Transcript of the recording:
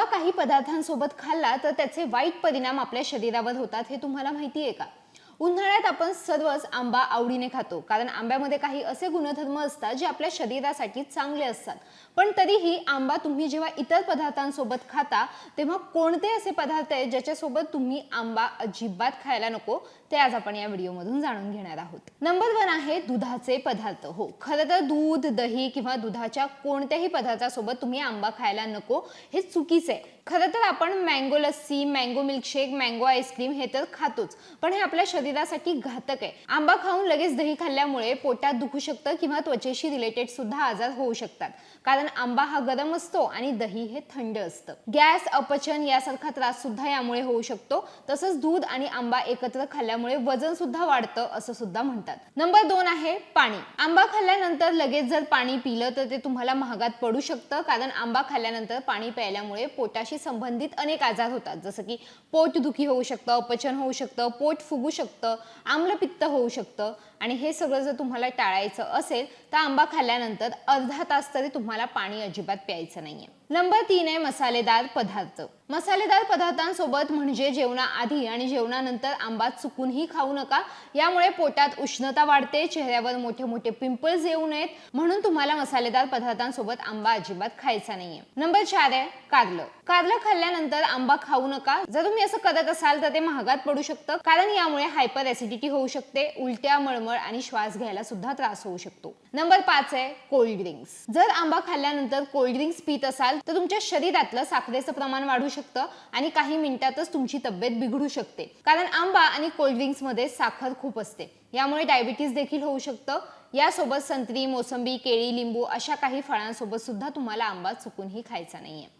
आंबा काही पदार्थांसोबत खाल्ला तर त्याचे वाईट परिणाम आपल्या शरीरावर होतात हे तुम्हाला माहिती आहे का? उन्हाळ्यात आपण सर्वच आंबा आवडीने खातो. कारण आंब्यामध्ये काही असे गुणधर्म असतात जे आपल्या शरीरासाठी चांगले असतात. पण तरीही आंबा तुम्ही जेव्हा इतर पदार्थांसोबत खाता तेव्हा कोणते असे पदार्थ आहेत ज्याच्यासोबत तुम्ही आंबा अजिबात खायला नको? ते आज आपण या व्हिडिओमधून जाणून घेणार आहोत. नंबर वन आहे दुधाचे पदार्थ. हो खरं तर दूध दही किंवा दुधाच्या कोणत्याही पदार्थासोबत तुम्ही आंबा खायला नको हे चुकीचं आहे. खरं तर आपण mango lassi mango milkshake mango ice cream हे तर खातोच. पण हे आपल्या शरीरासाठी घातक आहे. आंबा खाऊन लगेच दही खाल्ल्यामुळे पोटात दुखू शकतं किंवा त्वचेशी रिलेटेड सुद्धा आजार होऊ शकतात. कारण आंबा हा गरम असतो आणि दही हे थंड असतं. गॅस अपचन यासारखा त्रास सुद्धा यामुळे होऊ शकतो. तसंच दूध आणि आंबा एकत्र खाल्ल्यामुळे वजन सुद्धा वाढतं असं सुद्धा म्हणतात. नंबर दोन आहे पाणी. आंबा खाल्ल्यानंतर लगेच जर पाणी पिलं तर ते तुम्हाला महागात पडू शकतं. कारण आंबा खाल्ल्यानंतर पाणी प्यायल्यामुळे पोटाशी संबंधित अनेक आजार होतात. जसं की पोटदुखी होऊ शकतं अपचन होऊ शकतं पोट फुगू शकतं आम्लपित्त होऊ शकतं. आणि हे सगळं जर तुम्हाला टाळायचं असेल तर आंबा खाल्ल्यानंतर अर्धा तास तरी तुम्हाला पाणी अजिबात प्यायचं नाहीये. नंबर तीन आहे मसालेदार पदार्थ. मसालेदार पदार्थांसोबत म्हणजे जेवणाआधी आणि जेवणानंतर आंबा चुकूनही खाऊ नका. यामुळे पोटात उष्णता वाढते चेहऱ्यावर मोठे मोठे पिंपल्स येऊ नयेत. म्हणून तुम्हाला मसालेदार पदार्थांसोबत आंबा अजिबात खायचा नाहीये. नंबर चार आहे कारलं. कारलं खाल्ल्यानंतर आंबा खाऊ नका. जर तुम्ही असं करत असाल तर ते महागात पडू शकतं कारण यामुळे हायपर ऍसिडिटी होऊ शकते उलट्या मळमळ आणि श्वास घ्यायला सुद्धा त्रास होऊ शकतो. नंबर पाच आहे कोल्ड ड्रिंक्स. जर आंबा खाल्ल्यानंतर कोल्ड ड्रिंक्स पित असाल तर तुमच्या शरीरातलं साखरेचं प्रमाण वाढू शकतं आणि काही मिनिटातच तुमची तब्येत बिघडू शकते. कारण आंबा आणि कोल्ड साखर खूप असते. यामुळे डायबिटीस देखील होऊ शकतं. यासोबत संत्री मोसंबी केळी लिंबू अशा काही फळांसोबत सुद्धा तुम्हाला आंबा चुकूनही खायचा नाहीये.